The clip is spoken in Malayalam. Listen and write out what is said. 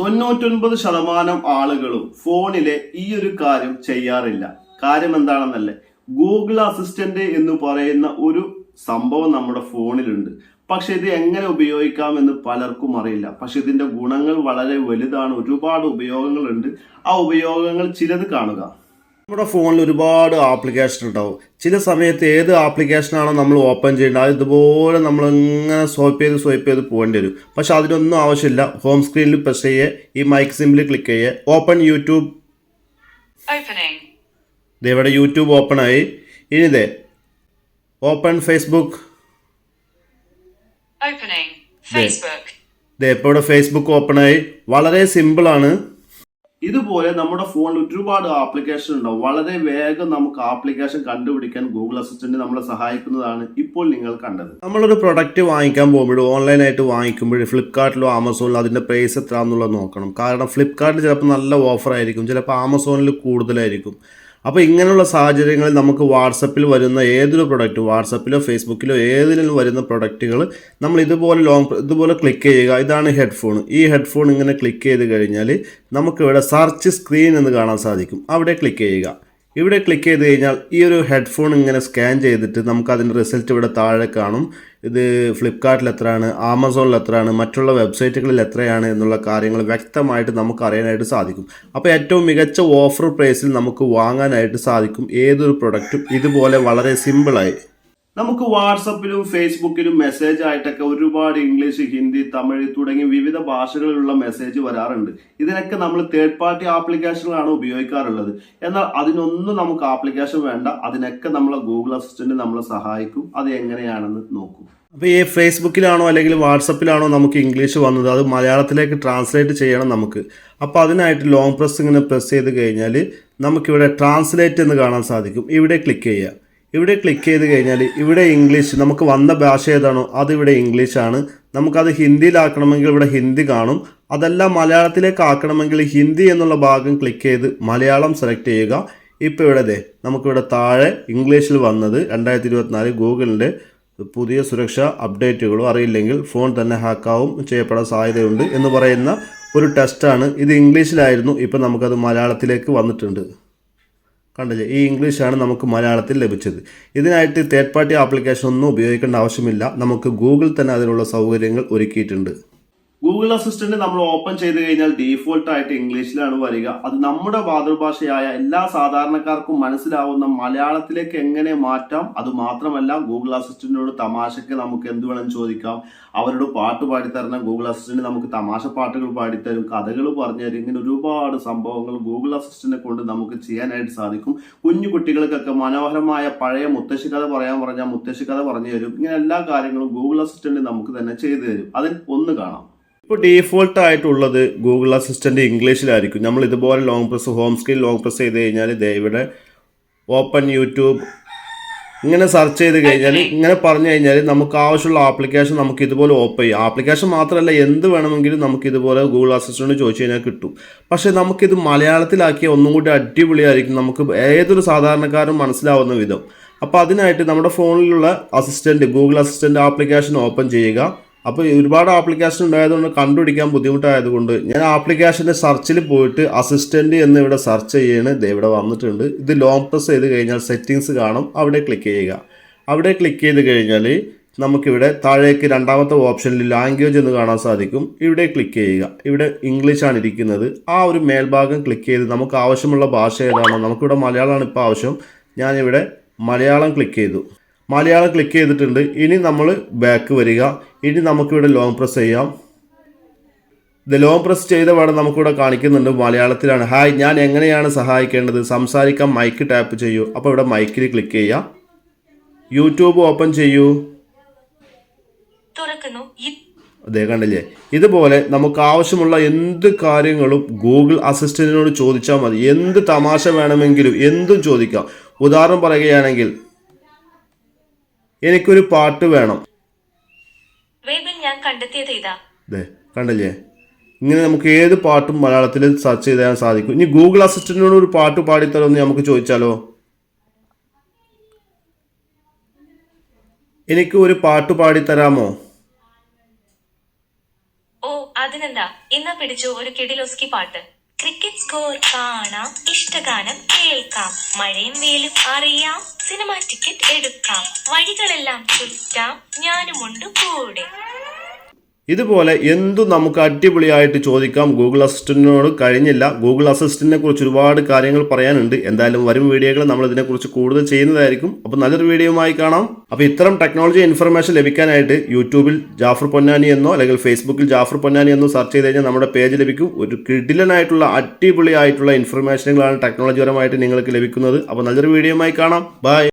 തൊണ്ണൂറ്റൊൻപത് ശതമാനം ആളുകളും ഫോണിലെ ഈ ഒരു കാര്യം ചെയ്യാറില്ല. കാര്യം എന്താണെന്നല്ലേ? ഗൂഗിൾ അസിസ്റ്റന്റ് എന്ന് പറയുന്ന ഒരു സംഭവം നമ്മുടെ ഫോണിലുണ്ട്. പക്ഷെ ഇത് എങ്ങനെ ഉപയോഗിക്കാമെന്ന് പലർക്കും അറിയില്ല. പക്ഷെ ഇതിന്റെ ഗുണങ്ങൾ വളരെ വലുതാണ്. ഒരുപാട് ഉപയോഗങ്ങളുണ്ട്. ആ ഉപയോഗങ്ങൾ ചിലത് കാണുക. നമ്മുടെ ഫോണിൽ ഒരുപാട് ആപ്ലിക്കേഷൻ ഉണ്ടാവും. ചില സമയത്ത് ഏത് ആപ്ലിക്കേഷനാണോ നമ്മൾ ഓപ്പൺ ചെയ്യേണ്ടത് അത് ഇതുപോലെ നമ്മൾ ഇങ്ങനെ സ്വൈപ്പ് ചെയ്ത് സ്വൈപ്പ് ചെയ്ത് പോകേണ്ടി വരും. പക്ഷെ അതിനൊന്നും ആവശ്യമില്ല. ഹോം സ്ക്രീനിൽ പ്രസ് ചെയ്യേ. ഈ മൈക്ക് സിമ്പിൾ ക്ലിക്ക് ചെയ്യേ. ഓപ്പൺ യൂട്യൂബ് ഇവിടെ യൂട്യൂബ് ഓപ്പൺ ആയി. ഇനി ഇതേ ഓപ്പൺ ഫേസ്ബുക്ക്. ദേ. ഇപ്പോൾ ഇവിടെ ഫേസ്ബുക്ക് ഓപ്പൺ ആയി. വളരെ സിമ്പിളാണ് ഇതുപോലെ നമ്മുടെ ഫോണിൽ ഒരുപാട് ആപ്ലിക്കേഷൻ ഉണ്ടാവും. വളരെ വേഗം നമുക്ക് ആപ്ലിക്കേഷൻ കണ്ടുപിടിക്കാൻ ഗൂഗിൾ അസിസ്റ്റന്റ് നമ്മളെ സഹായിക്കുന്നതാണ് ഇപ്പോൾ നിങ്ങൾ കണ്ടത്. നമ്മളൊരു പ്രൊഡക്റ്റ് വാങ്ങിക്കാൻ പോകുമ്പോൾ ഓൺലൈനായിട്ട് വാങ്ങിക്കുമ്പോൾ ഫ്ലിപ്കാർട്ടിലോ ആമസോണിലോ അതിന്റെ പ്രൈസ് എത്ര എന്നുള്ളത് നോക്കണം. കാരണം ഫ്ലിപ്കാർട്ടിൽ ചിലപ്പോൾ നല്ല ഓഫർ ആയിരിക്കും ചിലപ്പോൾ ആമസോണിൽ കൂടുതലായിരിക്കും. അപ്പോൾ ഇങ്ങനെയുള്ള സാഹചര്യങ്ങളിൽ നമുക്ക് വാട്സപ്പിൽ വരുന്ന ഏതൊരു പ്രൊഡക്റ്റ് വാട്സപ്പിലോ ഫേസ്ബുക്കിലോ ഏതിലും വരുന്ന പ്രൊഡക്റ്റുകൾ നമ്മൾ ഇതുപോലെ ലോങ് ഇതുപോലെ ക്ലിക്ക് ചെയ്യുക. ഇതാണ് ഹെഡ്ഫോൺ ഈ ഹെഡ്ഫോൺ ഇങ്ങനെ ക്ലിക്ക് ചെയ്ത് കഴിഞ്ഞാൽ നമുക്കിവിടെ സർച്ച് സ്ക്രീൻ എന്ന് കാണാൻ സാധിക്കും. അവിടെ ക്ലിക്ക് ചെയ്യുക. ഇവിടെ ക്ലിക്ക് ചെയ്ത് കഴിഞ്ഞാൽ ഈ ഒരു ഹെഡ്ഫോൺ ഇങ്ങനെ സ്കാൻ ചെയ്തിട്ട് നമുക്ക് അതിന്റെ റിസൾട്ട് ഇവിടെ താഴെ കാണും. ഇത് ഫ്ലിപ്കാർട്ടിൽ എത്രയാണ് ആമസോണിൽ എത്രയാണ് മറ്റുള്ള വെബ്സൈറ്റുകളിൽ എത്രയാണ് എന്നുള്ള കാര്യങ്ങൾ വ്യക്തമായിട്ട് നമുക്ക് അറിയാനായിട്ട് സാധിക്കും. അപ്പോൾ ഏറ്റവും മികച്ച ഓഫർ പ്രൈസിൽ നമുക്ക് വാങ്ങാനായിട്ട് സാധിക്കും. ഏതൊരു പ്രൊഡക്റ്റും ഇതുപോലെ വളരെ സിമ്പിളായി നമുക്ക് വാട്സപ്പിലും ഫേസ്ബുക്കിലും മെസ്സേജ് ആയിട്ടൊക്കെ ഒരുപാട് ഇംഗ്ലീഷ് ഹിന്ദി തമിഴ് തുടങ്ങി വിവിധ ഭാഷകളിലുള്ള മെസ്സേജ് വരാറുണ്ട്. ഇതിനൊക്കെ നമ്മൾ തേർഡ് പാർട്ടി ആപ്ലിക്കേഷനുകളാണ് ഉപയോഗിക്കാറുള്ളത്. എന്നാൽ അതിനൊന്നും നമുക്ക് ആപ്ലിക്കേഷൻ വേണ്ട. അതിനൊക്കെ നമ്മളെ ഗൂഗിൾ അസിസ്റ്റന്റ് നമ്മളെ സഹായിക്കും. അത് എങ്ങനെയാണെന്ന് നോക്കൂ. അപ്പോൾ ഈ ഫേസ്ബുക്കിലാണോ അല്ലെങ്കിൽ വാട്സപ്പിലാണോ നമുക്ക് ഇംഗ്ലീഷ് വന്നത്? അത് മലയാളത്തിലേക്ക് ട്രാൻസ്ലേറ്റ് ചെയ്യണം നമുക്ക്. അപ്പോൾ അതിനായിട്ട് ലോങ് പ്രസ് ഇങ്ങനെ പ്രസ് ചെയ്ത് കഴിഞ്ഞാൽ നമുക്കിവിടെ ട്രാൻസ്ലേറ്റ് എന്ന് കാണാൻ സാധിക്കും. ഇവിടെ ക്ലിക്ക് ചെയ്യുക. ഇവിടെ ക്ലിക്ക് ചെയ്ത് കഴിഞ്ഞാൽ ഇവിടെ ഇംഗ്ലീഷ് നമുക്ക് വന്ന ഭാഷ ഏതാണോ അതിവിടെ ഇംഗ്ലീഷാണ് നമുക്കത് ഹിന്ദിയിലാക്കണമെങ്കിൽ ഇവിടെ ഹിന്ദി കാണും. അതെല്ലാം മലയാളത്തിലേക്ക് ആക്കണമെങ്കിൽ ഹിന്ദി എന്നുള്ള ഭാഗം ക്ലിക്ക് ചെയ്ത് മലയാളം സെലക്ട് ചെയ്യുക. ഇപ്പോൾ ഇവിടെ ദേ നമുക്കിവിടെ താഴെ ഇംഗ്ലീഷിൽ വന്നത് രണ്ടായിരത്തി ഇരുപത്തിനാല് ഗൂഗിളിന്റെ പുതിയ സുരക്ഷാ അപ്ഡേറ്റുകളോ അറിയില്ലെങ്കിൽ ഫോൺ തന്നെ ഹാക്കാവും ചെയ്യപ്പെടാൻ സാധ്യതയുണ്ട് എന്ന് പറയുന്ന ഒരു ടെസ്റ്റാണ് ഇത് ഇംഗ്ലീഷിലായിരുന്നു ഇപ്പം നമുക്കത് മലയാളത്തിലേക്ക് വന്നിട്ടുണ്ട്. കണ്ടില്ലേ? ഈ ഇംഗ്ലീഷാണ് നമുക്ക് മലയാളത്തിൽ ലഭിച്ചത്. ഇതിനായിട്ട് തേർഡ് പാർട്ടി ആപ്ലിക്കേഷൻ ഒന്നും ഉപയോഗിക്കേണ്ട ആവശ്യമില്ല. നമുക്ക് ഗൂഗിൾ തന്നെ അതിനുള്ള സൗകര്യങ്ങൾ ഒരുക്കിയിട്ടുണ്ട്. ഗൂഗിൾ അസിസ്റ്റന്റ് നമ്മൾ ഓപ്പൺ ചെയ്ത് കഴിഞ്ഞാൽ ഡീഫോൾട്ട് ആയിട്ട് ഇംഗ്ലീഷിലാണ് വരിക. അത് നമ്മുടെ മാതൃഭാഷയായ എല്ലാ സാധാരണക്കാർക്കും മനസ്സിലാവുന്ന മലയാളത്തിലേക്ക് എങ്ങനെ മാറ്റാം? അത് മാത്രമല്ല ഗൂഗിൾ അസിസ്റ്റന്റിനോട് തമാശയ്ക്ക് നമുക്ക് എന്ത് വേണം ചോദിക്കാം? അവരോട് പാട്ട് പാടിത്തരണം ഗൂഗിൾ അസിസ്റ്റന്റ് നമുക്ക് തമാശ പാട്ടുകൾ പാടിത്തരും കഥകൾ പറഞ്ഞുതരും. ഇങ്ങനെ ഒരുപാട് സംഭവങ്ങൾ ഗൂഗിൾ അസിസ്റ്റന്റിനെ കൊണ്ട് നമുക്ക് ചെയ്യാനായിട്ട് സാധിക്കും. കുഞ്ഞു കുട്ടികൾക്കൊക്കെ മനോഹരമായ പഴയ മുത്തശ്ശി കഥ പറയാൻ പറഞ്ഞാൽ മുത്തശ്ശി കഥ പറഞ്ഞു തരും ഇങ്ങനെ എല്ലാ കാര്യങ്ങളും ഗൂഗിൾ അസിസ്റ്റന്റ് നമുക്ക് തന്നെ ചെയ്തു തരും. അതിൽ ഒന്ന് കാണാം. ഇപ്പോൾ ഡീഫോൾട്ട് ആയിട്ടുള്ളത് ഗൂഗിൾ അസിസ്റ്റന്റ് ഇംഗ്ലീഷിലായിരിക്കും. നമ്മൾ ഇതുപോലെ long press home screen long press ചെയ്ത് കഴിഞ്ഞാൽ ഇവിടെ ഓപ്പൺ യൂട്യൂബ് ഇങ്ങനെ സെർച്ച് ചെയ്ത് കഴിഞ്ഞാൽ ഇങ്ങനെ പറഞ്ഞു കഴിഞ്ഞാൽ നമുക്ക് ആവശ്യമുള്ള ആപ്ലിക്കേഷൻ നമുക്ക് ഇതുപോലെ ഓപ്പൺ ചെയ്യാം. ആപ്ലിക്കേഷൻ മാത്രമല്ല എന്ത് വേണമെങ്കിലും നമുക്ക് ഇതുപോലെ ഗൂഗിൾ അസിസ്റ്റന്റ് ചോദിച്ചു കഴിഞ്ഞാൽ കിട്ടും. പക്ഷേ നമുക്കിത് മലയാളത്തിലാക്കിയ ഒന്നും കൂടി അടിപൊളിയായിരിക്കും. നമുക്ക് ഏതൊരു സാധാരണക്കാരും മനസ്സിലാവുന്ന വിധം. അപ്പോൾ അതിനായിട്ട് നമ്മുടെ ഫോണിലുള്ള assistant Google assistant application open ചെയ്യുക. അപ്പോൾ ഒരുപാട് ആപ്ലിക്കേഷൻ ഉണ്ടായതുകൊണ്ട് കണ്ടുപിടിക്കാൻ ബുദ്ധിമുട്ടായതുകൊണ്ട് ഞാൻ ആപ്ലിക്കേഷന്റെ സെർച്ചിൽ പോയിട്ട് അസിസ്റ്റന്റ് എന്ന് ഇവിടെ സെർച്ച് ചെയ്യാണ്. ഇത് ഇവിടെ വന്നിട്ടുണ്ട്. ഇത് ലോങ് പ്രസ് ചെയ്ത് കഴിഞ്ഞാൽ സെറ്റിങ്സ് കാണും. അവിടെ ക്ലിക്ക് ചെയ്യുക. അവിടെ ക്ലിക്ക് ചെയ്ത് കഴിഞ്ഞാൽ നമുക്കിവിടെ താഴേക്ക് രണ്ടാമത്തെ ഓപ്ഷനിൽ ലാംഗ്വേജ് എന്ന് കാണാൻ സാധിക്കും. ഇവിടെ ക്ലിക്ക് ചെയ്യുക. ഇവിടെ ഇംഗ്ലീഷാണ് ഇരിക്കുന്നത്. ആ ഒരു മേൽഭാഗം ക്ലിക്ക് ചെയ്ത് നമുക്ക് ആവശ്യമുള്ള ഭാഷ ഏതാണോ നമുക്കിവിടെ മലയാളമാണ് ഇപ്പോൾ ആവശ്യം. ഞാനിവിടെ മലയാളം ക്ലിക്ക് ചെയ്തു. മലയാളം ക്ലിക്ക് ചെയ്തിട്ടുണ്ട്. ഇനി നമ്മൾ ബാക്ക് വരിക. ഇനി നമുക്കിവിടെ ലോങ് പ്രസ് ചെയ്യാം. ഇത് ലോങ് പ്രസ് ചെയ്ത പാടെ നമുക്കിവിടെ കാണിക്കുന്നുണ്ട്. മലയാളത്തിലാണ്. ഹായ് ഞാൻ എങ്ങനെയാണ് സഹായിക്കേണ്ടത്? സംസാരിക്കാൻ മൈക്ക് ടാപ്പ് ചെയ്യൂ. അപ്പോൾ ഇവിടെ മൈക്കിൽ ക്ലിക്ക് ചെയ്യുക യൂട്യൂബ് ഓപ്പൺ ചെയ്യൂ. അതെ കണ്ടില്ലേ? ഇതുപോലെ നമുക്ക് ആവശ്യമുള്ള എന്ത് കാര്യങ്ങളും ഗൂഗിൾ അസിസ്റ്റന്റിനോട് ചോദിച്ചാൽ മതി. എന്ത് തമാശ വേണമെങ്കിലും എന്തും ചോദിക്കാം. ഉദാഹരണം പറയുകയാണെങ്കിൽ എനിക്കൊരു പാട്ട് വേണം. ഞാൻ കണ്ടെത്തിയത് ഇതാ. അതെ കണ്ടില്ലേ? ഇങ്ങനെ നമുക്ക് ഏത് പാട്ടും മലയാളത്തിൽ സെർച്ച് ചെയ്താൽ സാധിക്കും. ഇനി ഗൂഗിൾ അസിസ്റ്റന്റിനോട് ഒരു പാട്ട് പാടിത്തരുമെന്ന് നമുക്ക് ചോദിച്ചാലോ? എനിക്ക് ഒരു പാട്ട് പാടിത്തരാമോ? ഓ അതിനെന്താ? ഇന്ന് പിടിച്ചു ഒരു കിടിലോസ്കി പാട്ട്. ക്രിക്കറ്റ് സ്കോർ കാണാം ഇഷ്ടഗാനം കേൾക്കാം മഴയും വെയിലും അറിയാം സിനിമ ടിക്കറ്റ് എടുക്കാം വഴികളെല്ലാം ചുറ്റാം ഞാനുമുണ്ട് കൂടെ. ഇതുപോലെ എന്തും നമുക്ക് അടിപൊളിയായിട്ട് ചോദിക്കാം? ഗൂഗിൾ അസിസ്റ്റന്റിനോട് കഴിഞ്ഞില്ല. ഗൂഗിൾ അസിസ്റ്റന്റിനെ കുറിച്ച് ഒരുപാട് കാര്യങ്ങൾ പറയാനുണ്ട്. എന്തായാലും വരും വീഡിയോകൾ നമ്മൾ ഇതിനെക്കുറിച്ച് കൂടുതൽ ചെയ്യുന്നതായിരിക്കും. അപ്പോൾ നല്ലൊരു വീഡിയോയുമായി കാണാം. അപ്പോൾ ഇത്തരം ടെക്നോളജി ഇൻഫർമേഷൻ ലഭിക്കാനായിട്ട് യൂട്യൂബിൽ ജാഫർ പൊന്നാനി എന്നോ അല്ലെങ്കിൽ ഫേസ്ബുക്കിൽ ജാഫർ പൊന്നാനി എന്നോ സെർച്ച് ചെയ്ത് കഴിഞ്ഞാൽ നമ്മുടെ പേജ് ലഭിക്കും. ഒരു കിഡിലനായിട്ടുള്ള അടിപൊളിയായിട്ടുള്ള ഇൻഫർമേഷനുകളാണ് ടെക്നോളജിപരമായിട്ട് നിങ്ങൾക്ക് ലഭിക്കുന്നത്. അപ്പോൾ നല്ലൊരു വീഡിയോയുമായി കാണാം. ബൈ